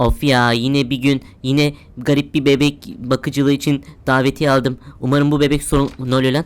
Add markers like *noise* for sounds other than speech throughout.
Of ya yine bir gün yine garip bir bebek bakıcılığı için davetiye aldım. Umarım bu bebek sorun... Ne oluyor lan?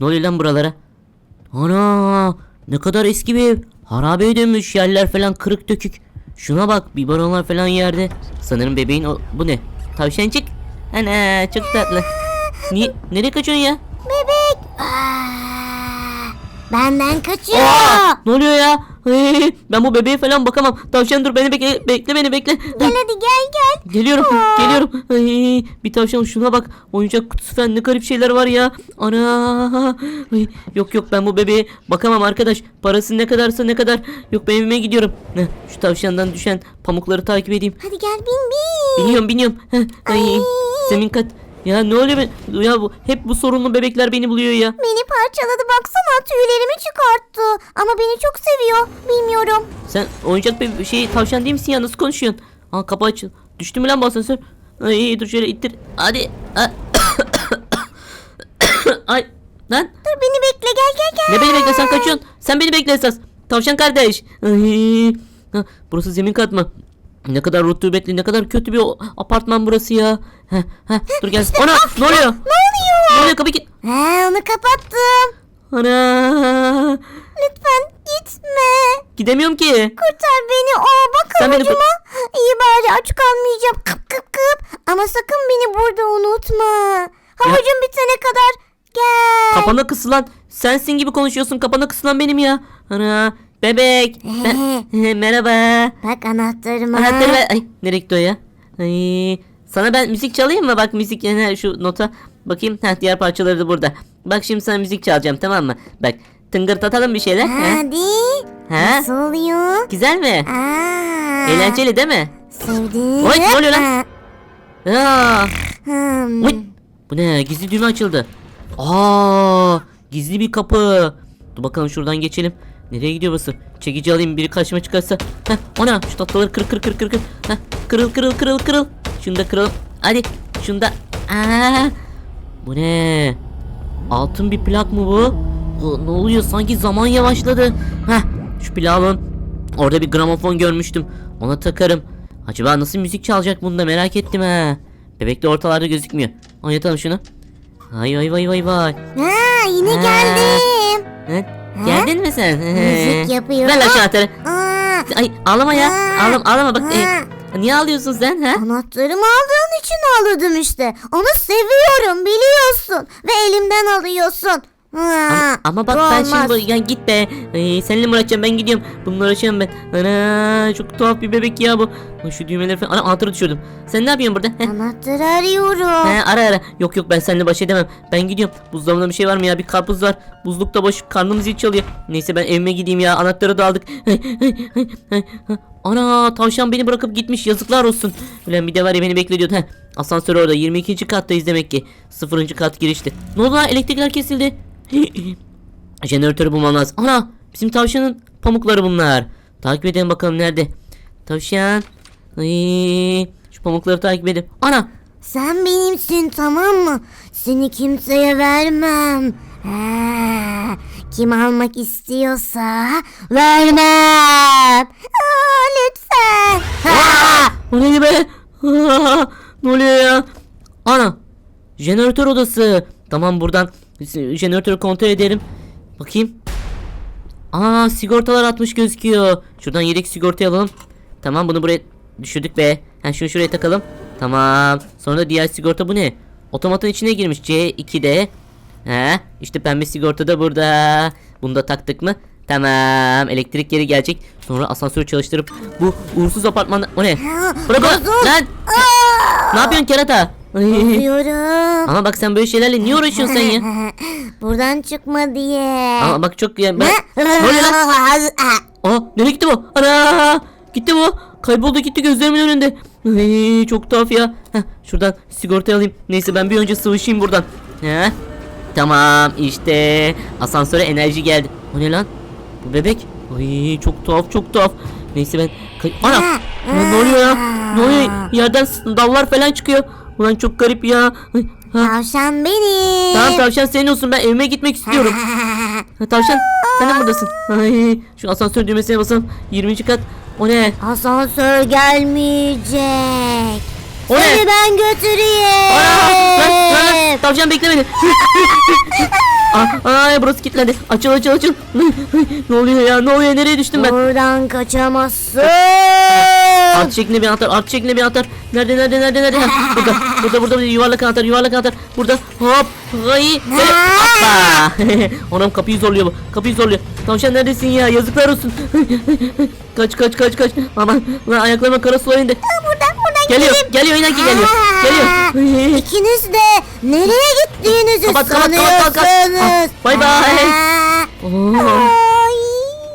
Ne oluyor lan buralara? Ana ne kadar eski bir ev. Harabeye dönmüş yerler falan kırık dökük. Şuna bak biberonlar falan yerde. Sanırım bebeğin o... Bu ne? Tavşancık. Ana çok tatlı. Niye? Nereye kaçıyorsun ya? Aa, benden kaçıyor. Aa! Ne oluyor ya? Hey, ben bu bebeğe falan bakamam. Tavşan dur beni bekle. Bekle beni bekle. Gel hadi gel gel. Geliyorum, geliyorum. Ay, bir tavşan şuna bak. Oyuncak kutusu falan ne garip şeyler var ya. Ana. Ay, yok yok ben bu bebeğe bakamam arkadaş. Parası ne kadarsa ne kadar. Yok ben evime gidiyorum. Heh, şu tavşandan düşen pamukları takip edeyim. Hadi gel bin bin. Biniyorum, biniyorum. Heh, Ay. zemin kat. Ya ne oluyor be? Ya bu hep bu sorunlu bebekler beni buluyor ya. Beni parçaladı baksana tüylerimi çıkarttı. Ama beni çok seviyor. Bilmiyorum. Sen oyuncak bir şey tavşan değil misin ya? Nasıl konuşuyorsun? Aa kapı aç. Düştü mü lan bu asansör? Ay dur şöyle ittir. Hadi. *coughs* Ay lan Dur beni bekle gel gel gel. ne beni bekle sen kaçıyorsun. Sen beni bekle esas. Tavşan kardeş. Ay. Ha, burası zemin kat mı? Ne kadar rutubetli, ne kadar kötü bir apartman burası ya. Heh, heh, dur gel. Ana ne oluyor? Ne oluyor? Ne oluyor kapı git. He onu kapattım. Ana Lütfen gitme. gidemiyorum ki. Kurtar beni. Aa bak Sen beni havucuma. İyi bari aç kalmayacağım. Kıp kıp kıp. Ama sakın beni burada unutma. Havucum bitene kadar gel. Kapana kısılan sensin gibi konuşuyorsun. Kapana kısılan benim ya. Ana bebek. Ben- *laughs* Merhaba. Bak anahtarıma. Anahtarı ver. Ay nereye gitti o ya? Ay, sana ben müzik çalayım mı? Bak müzik yani şu nota. Bakayım. Heh, diğer parçaları da burada. Bak şimdi sana müzik çalacağım tamam mı? Bak tıngırtatalım bir şeyler. Ha? Hadi. Ha? Nasıl oluyor? Güzel mi? Aa, Eğlenceli değil mi? Sevdim. Oy, ne oluyor lan? Aa, Hmm. oy. Bu ne? Gizli düğme açıldı. Aa, gizli bir kapı. Dur bakalım şuradan geçelim. Nereye gidiyor burası? Çekici alayım biri karşıma çıkarsa. Heh, ona şu tatlıları kır kır kır kır kır. Heh, kırıl kırıl kırıl kırıl. Şunu da kırıl. Hadi şunu da. Aa, bu ne? Altın bir plak mı bu? Bu ne oluyor? Sanki zaman yavaşladı. Heh, şu plağı alalım. Orada bir gramofon görmüştüm. Ona takarım. Acaba nasıl müzik çalacak bunda merak ettim ha. Bebek de ortalarda gözükmüyor. Oynatalım şunu. Vay vay vay vay vay. Ha, yine Ha. geldim. Ha? Geldin mi sen? Müzik yapıyor. Ver lan şu anahtarı. Aa, Ay ağlama ya. Ha. Ağlama, ağlama bak. Ha. e, niye ağlıyorsun sen ha? Anahtarımı aldığın için ağladım işte. Onu seviyorum biliyorsun. Ve elimden alıyorsun. Ama, ama bak ben şimdi bu- ya git be. Ay, seninle mi uğraşacağım ben gidiyorum. Bununla uğraşacağım ben. Ana çok tuhaf bir bebek ya bu. Ay, Şu düğmeleri falan. Ana anahtarı düşürdüm. Sen ne yapıyorsun burada? Heh. Anahtarı arıyorum. He, ara ara. Yok yok ben seninle baş edemem. Ben gidiyorum. Buzdolabında bir şey var mı ya? Bir karpuz var. Buzlukta boş. Karnım zil çalıyor. Neyse ben evime gideyim ya. Anahtarı da aldık. Ana tavşan beni bırakıp gitmiş. Yazıklar olsun. Ulan bir de var ya beni bekliyordu. Heh. Asansör orada. 22. kattayız demek ki. 0. kat girişti. Ne oldu lan? Elektrikler kesildi. *clears throat* Jeneratörü bulmam lazım. Ana bizim tavşanın pamukları bunlar. Takip edelim bakalım nerede. Tavşan. Ay, şu pamukları takip edin. Ana Sen benimsin tamam mı? Seni kimseye vermem. Ha, kim almak istiyorsa vermem. Aa, lütfen. Ha! O neydi be? Aa, ne oluyor ya? Ana. Jeneratör odası. Tamam buradan jeneratörü kontrol edelim. Bakayım. Aa sigortalar atmış gözüküyor. Şuradan yedek sigortayı alalım. Tamam bunu buraya düşürdük be. Ha şunu şuraya takalım. Tamam. Sonra da diğer sigorta bu ne? Otomatın içine girmiş C2'de. He işte pembe sigorta da burada. Bunu da taktık mı? Tamam. Elektrik geri gelecek. Sonra asansörü çalıştırıp bu uğursuz apartmanda... O ne? Bırak. Lan! Ne yapıyorsun kerata? Diyorum. Ama bak sen böyle şeylerle niye uğraşıyorsun sen ya? *laughs* Buradan çıkma diye. Ama bak çok ya ben... ne oluyor lan? *laughs* Aa nereye gitti bu? Ana gitti bu. Kayboldu gitti gözlerimin önünde. Ay, çok tuhaf ya. Heh, şuradan sigortayı alayım. Neyse ben bir önce sıvışayım buradan. Heh. Tamam işte asansöre enerji geldi. O ne lan? Bu bebek. Ay çok tuhaf çok tuhaf. Neyse ben Ana! Lan ne oluyor ya? Ne oluyor? Yerden dallar falan çıkıyor. Ulan çok garip ya. Ay, ha. Tavşan benim. Tamam tavşan senin olsun ben evime gitmek istiyorum. *laughs* Ha, tavşan sen de buradasın? Ay, şu asansör düğmesine basalım. 20. kat. O ne? Asansör gelmeyecek. O ne? Seni ben götüreyim. Aa, lan, lan, lan, tavşan bekle beni. Aa, *laughs* ay burası kilitlendi. Açıl açıl açıl. ne oluyor ya? Ne oluyor? Nereye düştüm ben? Buradan kaçamazsın. Art şeklinde bir anahtar, art şeklinde bir anahtar. Nerede, nerede, nerede, nerede? Ha, *laughs* burada, burada, burada, burada, yuvarlak anahtar, yuvarlak anahtar. Burada, hop, ay, böyle, hoppa. *laughs* Anam kapıyı zorluyor bu, kapıyı zorluyor. Tavşan neredesin ya? Yazıklar olsun. *laughs* kaç, kaç, kaç, kaç. Aman, lan ayaklarıma kara sular indi. Buradan buradan Geliyor, geleyim. geliyor, inan ki geliyor. Geliyor. İkiniz de nereye gittiğinizi Kapat, kapat, kapat, kapat, kapat. sanıyorsunuz. Bay bay.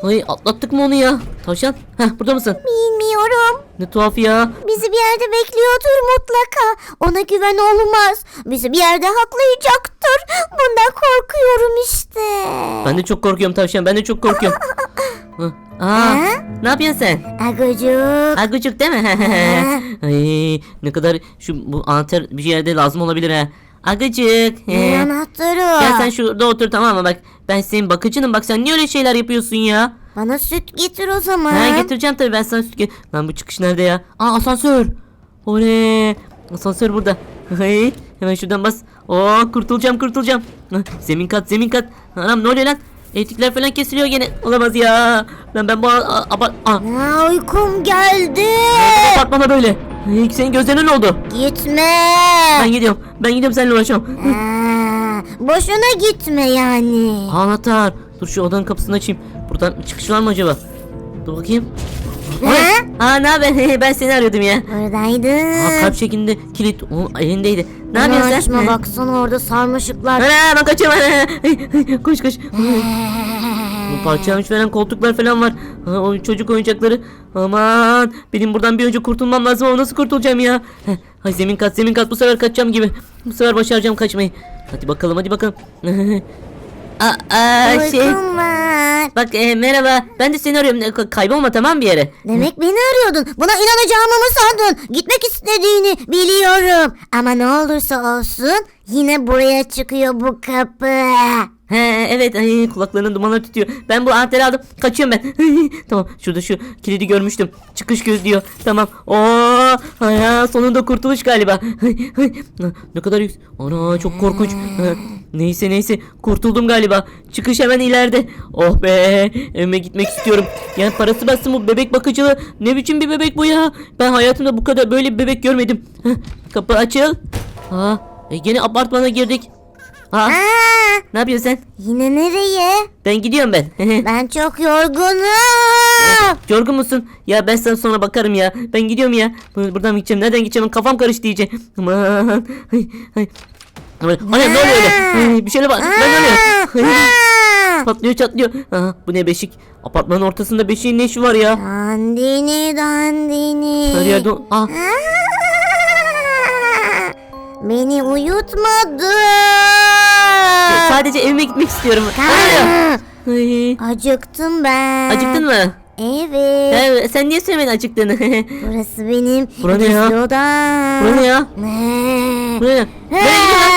Aa, Oo. Ay, Ay atlattık mı onu ya? Tavşan, heh burada mısın? bilmiyorum. Ne tuhaf ya. Bizi bir yerde bekliyordur mutlaka. Ona güven olmaz. Bizi bir yerde haklayacaktır. Bundan korkuyorum işte. Ben de çok korkuyorum tavşan, ben de çok korkuyorum. *laughs* Hı. Aa, Ha? ne yapıyorsun sen? Agucuk. Agucuk değil mi? *laughs* Ay ne kadar şu bu anahtar bir yerde lazım olabilir ha. Agucuk. Ne anahtarı? Gel sen şurada otur tamam mı bak ben senin bakıcınım bak sen niye öyle şeyler yapıyorsun ya? Bana süt getir o zaman. Ha getireceğim tabii ben sana süt ge- Lan bu çıkış nerede ya? Aa asansör. Oley. Asansör burada. Hey, hemen şuradan bas. Oo kurtulacağım kurtulacağım. Hah, Zemin kat zemin kat. Anam ne oluyor lan? Elektrikler falan kesiliyor gene. Olamaz ya. Lan ben bu a- a- apa- a- Aa, uykum geldi. apartmana böyle. Hey, senin gözlerine ne oldu? Gitme. Ben gidiyorum. Ben gidiyorum seninle uğraşamam. Aa, boşuna gitme yani. Anahtar. Dur şu odanın kapısını açayım. Buradan çıkış var mı acaba? Dur bakayım. Ha? Aa ne haber? *laughs* ben seni arıyordum ya. Buradaydı. Aa kalp şeklinde kilit onun elindeydi. Ne yapıyorsun sen? açma baksana orada sarmaşıklar. Ana ben kaçıyorum. *laughs* koş koş. Bu parçalanmış falan koltuklar falan var. Ha, o çocuk oyuncakları. Aman benim buradan bir önce kurtulmam lazım ama nasıl kurtulacağım ya? Heh, Ay zemin kat zemin kat bu sefer kaçacağım gibi. Bu sefer başaracağım kaçmayı. Hadi bakalım hadi bakalım. *laughs* aa, aa, şey Uykum var. bak e, merhaba ben de seni arıyorum. Ka- Kaybolma tamam bir yere. Demek beni arıyordun. Buna inanacağımı mı sandın? Gitmek istediğini biliyorum. Ama ne olursa olsun yine buraya çıkıyor bu kapı. He evet ay, kulaklarının dumanları tutuyor. Ben bu anahtarı aldım. Kaçıyorum ben. tamam şurada şu kilidi görmüştüm. Çıkış göz diyor. Tamam. Oo, ya sonunda kurtuluş galiba. ne kadar yüksek. Ana çok korkunç. Neyse neyse kurtuldum galiba. Çıkış hemen ileride. Oh be evime gitmek istiyorum. Yani parası bassın bu bebek bakıcılığı. Ne biçim bir bebek bu ya? Ben hayatımda bu kadar böyle bir bebek görmedim. Kapı açıl. Ha, e, gene apartmana girdik. Ha, Aa, ne yapıyorsun sen? yine nereye? Ben gidiyorum ben. *laughs* Ben çok yorgunum. *laughs* Yorgun musun? Ya ben sana sonra bakarım ya. Ben gidiyorum ya. Bu- Buradan mı gideceğim? Nereden gideceğim? Kafam karıştı iyice. Aman. Ay, ay. Aman, Ana ne oluyor öyle? Ay, bir şeyle bak. Ben oluyor? Aa, Patlıyor çatlıyor. Aha, bu ne beşik? Apartmanın ortasında beşiğin ne işi var ya? Dandini dandini. Her yerde... Ah, Aa, Beni uyutmadı. Sadece evime gitmek istiyorum. Aa, Ay, Acıktım ben. acıktın mı? Evet. Ya, sen niye söylemedin acıktığını? *laughs* Burası benim Bura ne ya? gizli odam. Bu ne ya? Ne? Bu ne? Nereye gidiyorsun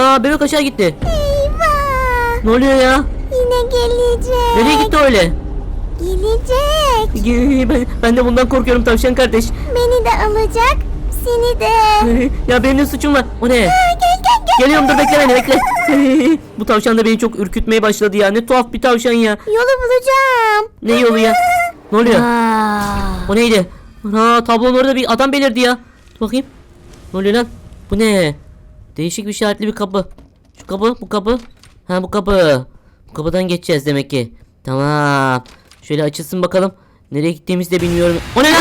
lan? Aa, bebek aşağı gitti. Eyvah. Ne oluyor ya? Yine gelecek. Nereye gitti öyle? Gelecek. Ben, ben de bundan korkuyorum tavşan kardeş. Beni de alacak. Seni de. ya benim ne suçum var? O ne? Gel gel gel. Geliyorum dur bekle beni bekle. *laughs* Bu tavşan da beni çok ürkütmeye başladı ya. Ne tuhaf bir tavşan ya. Yolu bulacağım. Ne yolu ya? Ne oluyor? O neydi? Ha tablonun orada bir adam belirdi ya. Dur bakayım. Ne oluyor lan? Bu ne? Değişik bir işaretli bir kapı. Şu kapı, bu kapı. Ha bu kapı. Bu kapıdan geçeceğiz demek ki. Tamam. Şöyle açılsın bakalım. Nereye gittiğimizi de bilmiyorum. O ne lan?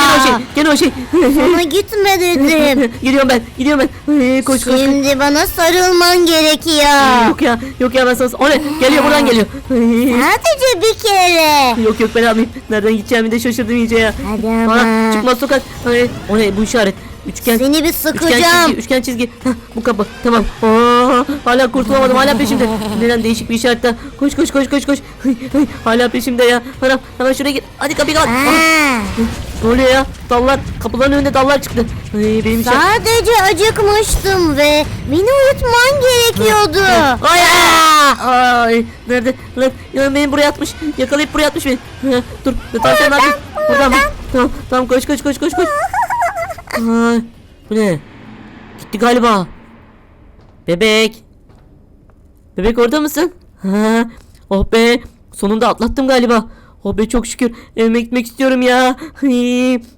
Gene o şey. Gene o şey. Sana gitme dedim. *laughs* gidiyorum ben. Gidiyorum ben. Ay, koş koş koş. Şimdi bana sarılman gerekiyor. Yok ya. Yok ya ben sana. O ne? Geliyor buradan geliyor. Sadece bir kere. yok yok ben almayayım. Nereden gideceğimi de şaşırdım iyice ya. Hadi Aa, ama. çıkmaz sokak. Ay, o ne bu işaret? Üçgen. Seni bir Üçgen sıkacağım. çizgi, üçgen çizgi. Hah, bu kapı. Tamam. Aa, *laughs* hala kurtulamadım. Hala peşimde. Neden değişik bir işaretten. Koş koş koş koş koş. Hala peşimde ya. Anam hemen şuraya git. Hadi kapıyı kapat. Aa, Ne oluyor ya? Dallar kapıların önünde dallar çıktı. Ay, benim şey... Sadece acıkmıştım ve beni uyutman gerekiyordu. Ay, ay, nerede? Lan, ya beni buraya atmış. Yakalayıp buraya atmış beni. Dur, tavşan yapayım? Buradan mı? Tamam, tamam koş koş koş koş koş. *laughs* Ay, bu ne? Gitti galiba. Bebek. Bebek orada mısın? Ha, *laughs* oh be. Sonunda atlattım galiba. Oh be çok şükür. Evime gitmek istiyorum ya. *laughs*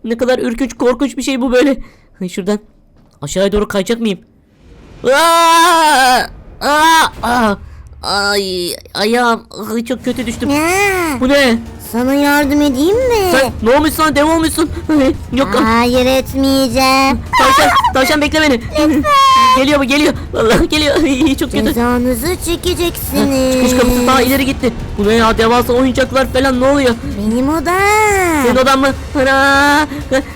Ne kadar ürkünç korkunç bir şey bu böyle. *laughs* Şuradan aşağıya doğru kayacak mıyım? Aa! Aa! Aa! Ay ayağım Ay, çok kötü düştüm. Ya, Bu ne? Sana yardım edeyim mi? Sen ne olmuşsun lan? Dev olmuşsun. Yok Hayır etmeyeceğim. tavşan *laughs* tavşan bekle beni. geliyor mu geliyor. Vallahi geliyor. Çok kötü. Cezanızı çekeceksiniz. Çıkış kapısı daha ileri gitti. Bu ne ya devasa oyuncaklar falan ne oluyor? Benim odam. Senin odan mı? Ana!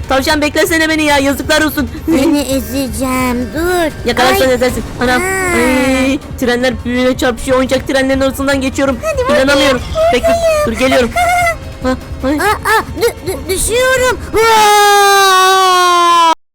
Tavşan beklesene beni ya yazıklar olsun. Seni ezeceğim. Dur. Yakalarsan Ay, edersin. Anam. Ha. Ay, trenler birbirine çarpışıyor. Oyuncak trenlerin arasından geçiyorum. bakayım, İnanamıyorum. Bekle. Dur geliyorum. Aa, aa, dü- dü- düşüyorum.